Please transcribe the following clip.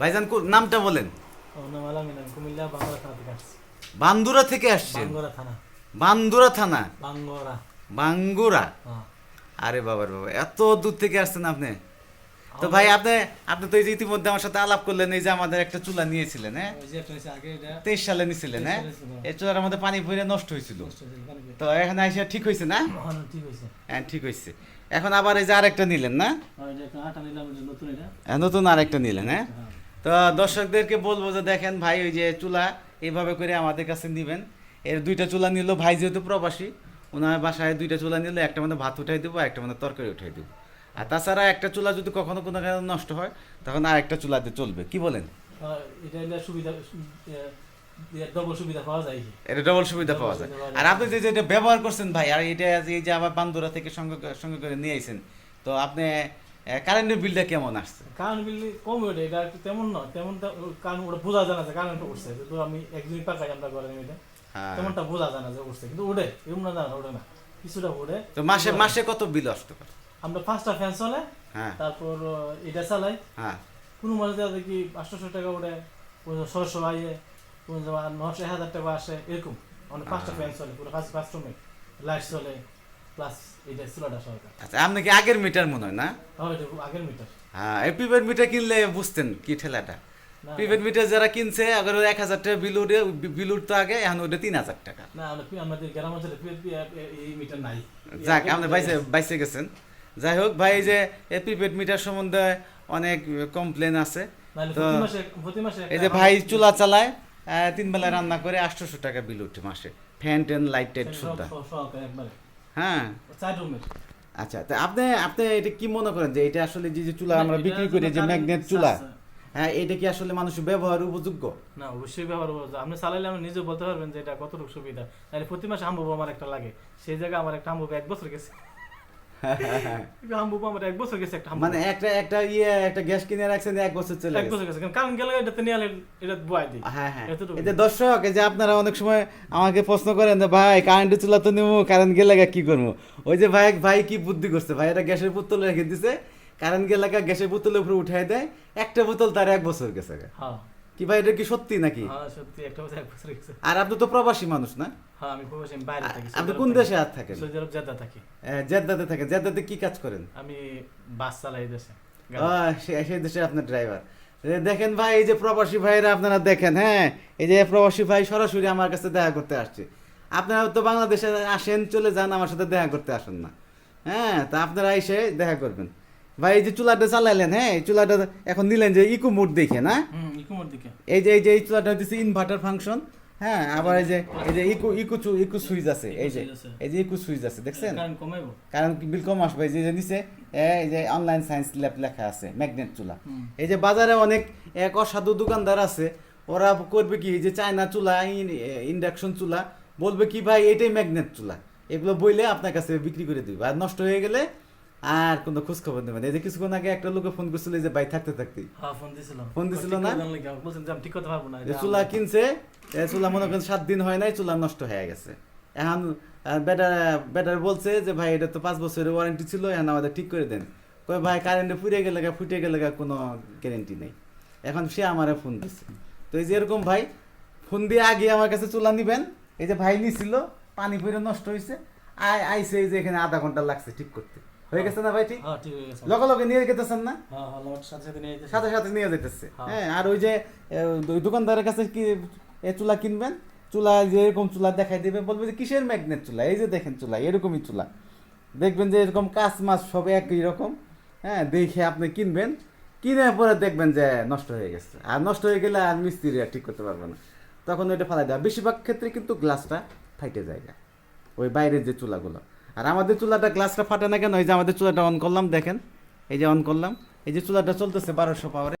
ভাইজান নামটা বলেন। বান্দুরা থেকে আসছেন? বান্দুরা থানা? বাঙ্গুরা? হ্যাঁ। আরে বাবার বাবা এত দূর থেকে আসছেন আপনি? তো ভাই আপনি আপনি তো এই যে ইতিমধ্যে আমার সাথে আলাপ করলেন এই যে আমাদের একটা চুলা নিয়েছিলেন হ্যাঁ? তেইশ সালে নিয়েছিলেন হ্যাঁ? 23 সালে ছিল। এই চুলার মধ্যে পানি পড়ে নষ্ট হয়েছিল? তো এখানে এসে ঠিক হয়েছে না? ঠিক হয়েছে। হ্যাঁ ঠিক হয়েছে। এখন আবার এই যে আরেকটা নিলেন না? নতুন হ্যাঁ, নতুন আরেকটা নিলেন হ্যাঁ? হ্যাঁ। তো দর্শকদেরকে বলব যে দেখেন ভাই ওই যে চুলা এইভাবে করে আমাদের কাছে নিবেন। এর দুইটা চুলা নিল ভাই যেহেতু প্রবাসী ওনার বাসায় দুইটা চুলা নিলে একটা মধ্যে ভাত উঠাই দেবো একটা মধ্যে তরকারি উঠাই দেবো। আর তাছাড়া একটা চুলা যদি কখনো কোনো কারণে নষ্ট হয় তখন আর একটা চুলাতে চলবে। কি বলেন? এটা সুবিধা ডবল সুবিধা পাওয়া যায়। এটা ডবল সুবিধা পাওয়া যায়। আর আপনি যে যেটা ব্যবহার করছেন ভাই আর এটা এই যে আবার বান্দুরা থেকে সঙ্গে সঙ্গে করে নিয়ে আইছেন তো আপনি কারেন্টের বিলটা কেমন আসছে? কারণ বিল্লি কম ওঠে এটা তেমন না তেমন কারণ ওটা বোঝা যায় না যে উঠছে। তো আমি একদিনই পাকাই আমরা ঘরে এটা হ্যাঁ। তেমনটা বোঝা জানা যায় উঠছে। কিন্তু উঠে এমন না জানা ওঠে না কিছুটা উঠে। তো মাসে মাসে কত বিল আসতে পারে? আমরা পাঁচটা ফ্যান চলে হ্যাঁ। তারপর এটা চালাই। হ্যাঁ। কোনো মাসে দেখা দেখি আটশোশো টাকা কোনো ছশো আইয়ে কোনো নশো হাজার টাকা আসে এরকম। মানে পাঁচটা ফ্যান চলে পুরো পাঁচ পাঁচ রুমে লাইট চলে প্লাস এটা চুলাটা সরকার। আচ্ছা আপনি কি আগের মিটার মনে হয় না? তাহলে আগের মিটার। হ্যাঁ এই প্রিপেড মিটার কিনলে বুঝতেন কি ঠেলাটা? প্রিপেড মিটার যারা কিনছে আগে এক হাজার টাকা বিল উঠে বিল উঠতো আগে এখন ওটা তিন হাজার টাকা। না আমাদের গ্রাম অঞ্চলে এই মিটার নাই। যাক আপনি বাইসে বাইসে গেছেন। যাই হোক ভাই যে এই প্রিপেড মিটার সম্বন্ধে অনেক কমপ্লেন আছে। তো এই যে ভাই চুলা চালায় তিন বেলা রান্না করে আটশোশো টাকা বিল উঠে মাসে। ফ্যান টেন লাইট টাইট সুদ্ধা হ্যাঁ। আচ্ছা তা আপনি আপনি এটা কি মনে করেন যে এটা আসলে যে যে চুলা আমরা বিক্রি করি যে ম্যাগনেট চুলা হ্যাঁ এটা কি আসলে মানুষের ব্যবহার উপযোগ্য? না অবশ্যই ব্যবহার করব আপনি চালাইলে আপনি নিজে বলতে পারবেন যে এটা কতটুকু সুবিধা। তাহলে প্রতি মাসে হাম্বুবু আমার একটা লাগে। সেই জায়গায় আমার একটা হাম্বুবু এক বছর গেছে। হাম্বুবু আমার এক বছর গেছে একটা মানে একটা একটা ইয়ে একটা গ্যাস কিনে রাখছেন এক বছর চলে এক বছর গেছে কারণ কারণ গেলে এটাতে নিয়ে এটা বয় দিই। হ্যাঁ হ্যাঁ। এতটুকু। দর্শক যে আপনারা অনেক সময় আমাকে প্রশ্ন করেন যে ভাই কারেন্টের চুলা তো নেব কারেন্ট গেলে কি করব? ওই যে ভাই ভাই কি বুদ্ধি করছে? ভাই এটা গ্যাসের বোতলে রেখে দিছে কারেন্ট গেলে গ্যাসের বোতলের উপরে উঠাই দেয় একটা বোতল তার এক বছর গেছে হ্যাঁ। কি ভাই এটা কি সত্যি নাকি? হ্যাঁ সত্যি একটা বছর এক বছর আর আপনি তো প্রবাসী মানুষ না? হ্যাঁ আমি প্রবাসী বাইরে থাকি আপনি কোন দেশে আর থাকেন? সৌদি আরব জেদ্দা থাকি। জেদ্দাতে থাকেন। জেদ্দাতে কি কাজ করেন? আমি বাস চালাই দেশে। সেই দেশে আপনার ড্রাইভার দেখেন ভাই এই যে প্রবাসী ভাইরা আপনারা দেখেন হ্যাঁ? এই যে প্রবাসী ভাই সরাসরি আমার কাছে দেখা করতে আসছে। আপনারা তো বাংলাদেশে আসেন চলে যান আমার সাথে দেখা করতে আসেন না। হ্যাঁ তা আপনারা এসে দেখা করবেন। ভাই এই যে চুলাটা চালাইলেন হ্যাঁ এই চুলাটা এখন নিলেন যে ইকো মোড দেখে না? হুম ইকুমোর দিকে এই যে এই যে এই চুলাটা হচ্ছে ইনভার্টার ফাংশন হ্যাঁ আবার এই যে এই যে ইকো ইকো ইকো সুইচ আছে এই যে এই যে ইকো সুইচ আছে দেখছেন? কারণ বিল কম আসবে? এই যে নিচে এই যে অনলাইন সায়েন্স ল্যাব লেখা আছে ম্যাগনেট চুলা। এই যে বাজারে অনেক এক অসাধু দোকানদার আছে ওরা করবে কি যে চায়না চুলা ইন্ডাকশন চুলা বলবে কি ভাই এটাই ম্যাগনেট চুলা। এগুলো বইলে আপনার কাছে বিক্রি করে দিবে আর নষ্ট হয়ে গেলে আর কোনো খোঁজ খবর নেবেন এই যে কিছুক্ষণ আগে একটা লোকে ফোন করছিল যে ভাই থাকতে থাকতে হ্যাঁ ফোন ফোন দিছিল না? ঠিক করতে পারব না। চুলা কিনছে চুলা মনে করেন সাত দিন হয় নাই চুলা নষ্ট হয়ে গেছে। এখন বেটার বেটার বলছে যে ভাই এটা তো পাঁচ বছরের ওয়ারেন্টি ছিল এখন আমাদের ঠিক করে দেন। কই ভাই কারেন্টে ফুটে গেলে ফুটে গেলে গা কোনো গ্যারেন্টি নেই। এখন সে আমারে ফোন দিচ্ছে তো এই যে এরকম ভাই ফোন দিয়ে আগে আমার কাছে চুলা নিবেন। এই যে ভাই নিছিল পানি পড়ে নষ্ট হয়েছে আই আইসে এই যে এখানে আধা ঘণ্টা লাগছে ঠিক করতে। হয়ে গেছে না ভাই ঠিক হ্যাঁ ঠিক লগে লগে নিয়ে গেতেছেন না? হ্যাঁ হ্যাঁ সাথে সাথে নিয়ে যেতেছি। হ্যাঁ। আর ওই যে দোকানদারের কাছে কি এ চুলা কিনবেন? চুলা যে এরকম চুলা দেখাই দিবে বলবে যে কিসের ম্যাগনেট চুলা? এই যে দেখেন চুলা এরকমই চুলা। দেখবেন যে এরকম কাঁচ মাছ সব একই রকম। হ্যাঁ দেখে আপনি কিনবেন। কিনে পরে দেখবেন যে নষ্ট হয়ে গেছে। আর নষ্ট হয়ে গেলে আর মিস্ত্রি আর ঠিক করতে পারবে না। তখন ওইটা ফালাই দেওয়া বেশিরভাগ ক্ষেত্রে কিন্তু গ্লাসটা ফাইটে যায় ওই বাইরের যে চুলাগুলো। আর আমাদের চুলাটা গ্লাসটা ফাটে না কেন? এই যে আমাদের চুলাটা অন করলাম, দেখেন। এই যে অন করলাম। এই যে চুলাটা চলতেছে বারোশো পাওয়ারে